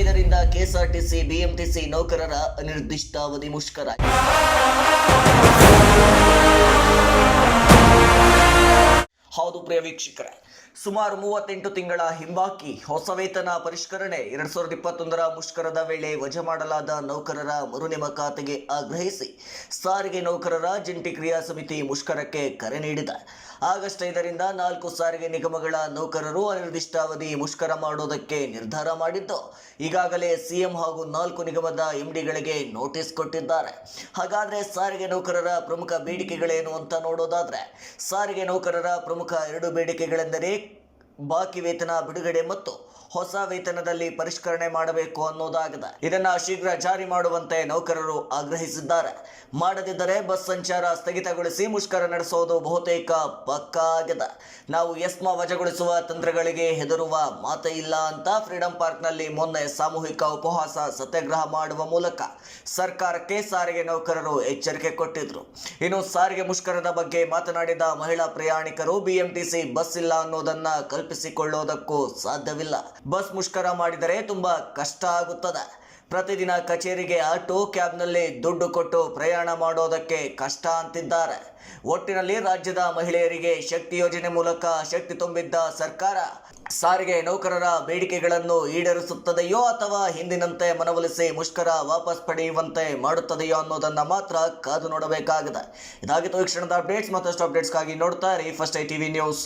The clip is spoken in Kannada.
ಐದರಿಂದ ಕೆಎಸ್ಆರ್ಟಿಸಿ ಬಿಎಂಟಿಸಿ ನೌಕರರ ಅನಿರ್ದಿಷ್ಟಾವಧಿ ಮುಷ್ಕರ. ಹೌದು ಪ್ರಿಯ ವೀಕ್ಷಕರೇ ಸುಮಾರು ಮೂವತ್ತೆಂಟು ತಿಂಗಳ ಹಿಂಬಾಕಿ ಹೊಸ ವೇತನ ಪರಿಷ್ಕರಣೆ. ಎರಡ್ ಸಾವಿರದ ಇಪ್ಪತ್ತೊಂದರ ಮುಷ್ಕರದ ವೇಳೆ ವಜಾ ಮಾಡಲಾದ ನೌಕರರ ಮರು ನೇಮಕಾತಿಗೆ ಆಗ್ರಹಿಸಿ ಸಾರಿಗೆ ನೌಕರರ ಜಂಟಿ ಕ್ರಿಯಾ ಸಮಿತಿ ಮುಷ್ಕರಕ್ಕೆ ಕರೆ ನೀಡಿದೆ. ಆಗಸ್ಟ್ ಐದರಿಂದ ನಾಲ್ಕು ಸಾರಿಗೆ ನಿಗಮಗಳ ನೌಕರರು ಅನಿರ್ದಿಷ್ಟಾವಧಿ ಮುಷ್ಕರ ಮಾಡುವುದಕ್ಕೆ ನಿರ್ಧಾರ ಮಾಡಿದ್ದು, ಈಗಾಗಲೇ ಸಿಎಂ ಹಾಗೂ ನಾಲ್ಕು ನಿಗಮದ ಎಂಡಿಗಳಿಗೆ ನೋಟಿಸ್ ಕೊಟ್ಟಿದ್ದಾರೆ. ಹಾಗಾದ್ರೆ ಸಾರಿಗೆ ನೌಕರರ ಪ್ರಮುಖ ಬೇಡಿಕೆಗಳೇನು ಅಂತ ನೋಡೋದಾದ್ರೆ, ಸಾರಿಗೆ ನೌಕರರ ಪ್ರಮುಖ ಎರಡು ಬೇಡಿಕೆಗಳೆಂದರೆ ಬಾಕಿ ವೇತನ, ಬಿಡುಗಡೆ ಮತ್ತು ಹೊಸ ವೇತನದಲ್ಲಿ ಪರಿಷ್ಕರಣೆ ಮಾಡಬೇಕು ಅನ್ನೋದಾಗಿದೆ. ಇದನ್ನ ಶೀಘ್ರ ಜಾರಿ ಮಾಡುವಂತೆ ನೌಕರರು ಆಗ್ರಹಿಸಿದ್ದಾರೆ. ಮಾಡದಿದ್ದರೆ ಬಸ್ ಸಂಚಾರ ಸ್ಥಗಿತಗೊಳಿಸಿ ಮುಷ್ಕರ ನಡೆಸೋದು ಬಹುತೇಕ ಪಕ್ಕಾ ಆಗಿದೆ. ನಾವು ಎಸ್ಮ ವಜಗೊಳಿಸುವ ತಂತ್ರಗಳಿಗೆ ಹೆದರುವ ಮಾತೇ ಇಲ್ಲ ಅಂತ ಫ್ರೀಡಂ ಪಾರ್ಕ್ನಲ್ಲಿ ಮೊನ್ನೆ ಸಾಮೂಹಿಕ ಉಪವಾಸ ಸತ್ಯಾಗ್ರಹ ಮಾಡುವ ಮೂಲಕ ಸರ್ಕಾರಕ್ಕೆ ಸಾರಿಗೆ ನೌಕರರು ಎಚ್ಚರಿಕೆ ಕೊಟ್ಟಿದ್ರು. ಇನ್ನು ಸಾರಿಗೆ ಮುಷ್ಕರದ ಬಗ್ಗೆ ಮಾತನಾಡಿದ ಮಹಿಳಾ ಪ್ರಯಾಣಿಕರು, ಬಿಎಂಟಿಸಿ ಬಸ್ ಇಲ್ಲ ಅನ್ನೋದನ್ನ ಕಲ್ಪಿಸಿಕೊಳ್ಳೋದಕ್ಕೂ ಸಾಧ್ಯವಿಲ್ಲ. ಬಸ್ ಮುಷ್ಕರ ಮಾಡಿದರೆ ತುಂಬಾ ಕಷ್ಟ ಆಗುತ್ತದೆ. ಪ್ರತಿದಿನ ಕಚೇರಿಗೆ ಆಟೋ ಕ್ಯಾಬ್ನಲ್ಲಿ ದುಡ್ಡು ಕೊಟ್ಟು ಪ್ರಯಾಣ ಮಾಡೋದಕ್ಕೆ ಕಷ್ಟ ಅಂತಿದ್ದಾರೆ. ಒಟ್ಟಿನಲ್ಲಿ ರಾಜ್ಯದ ಮಹಿಳೆಯರಿಗೆ ಶಕ್ತಿ ಯೋಜನೆ ಮೂಲಕ ಶಕ್ತಿ ತುಂಬಿದ್ದ ಸರ್ಕಾರ ಸಾರಿಗೆ ನೌಕರರ ಬೇಡಿಕೆಗಳನ್ನು ಈಡೇರಿಸುತ್ತದೆಯೋ ಅಥವಾ ಹಿಂದಿನಂತೆ ಮನವೊಲಿಸಿ ಮುಷ್ಕರ ವಾಪಸ್ ಪಡೆಯುವಂತೆ ಮಾಡುತ್ತದೆಯೋ ಅನ್ನೋದನ್ನ ಮಾತ್ರ ಕಾದು ನೋಡಬೇಕಾಗಿದೆ. ಇದಾಗಿತ್ತು ಈ ಕ್ಷಣದ ಅಪ್ಡೇಟ್ಸ್, ಮತ್ತಷ್ಟು ಅಪ್ಡೇಟ್ಸ್ಗಾಗಿ ನೋಡ್ತಾ ಇರಿ ಫಸ್ಟ್ ಐ ಟಿವಿ ನ್ಯೂಸ್.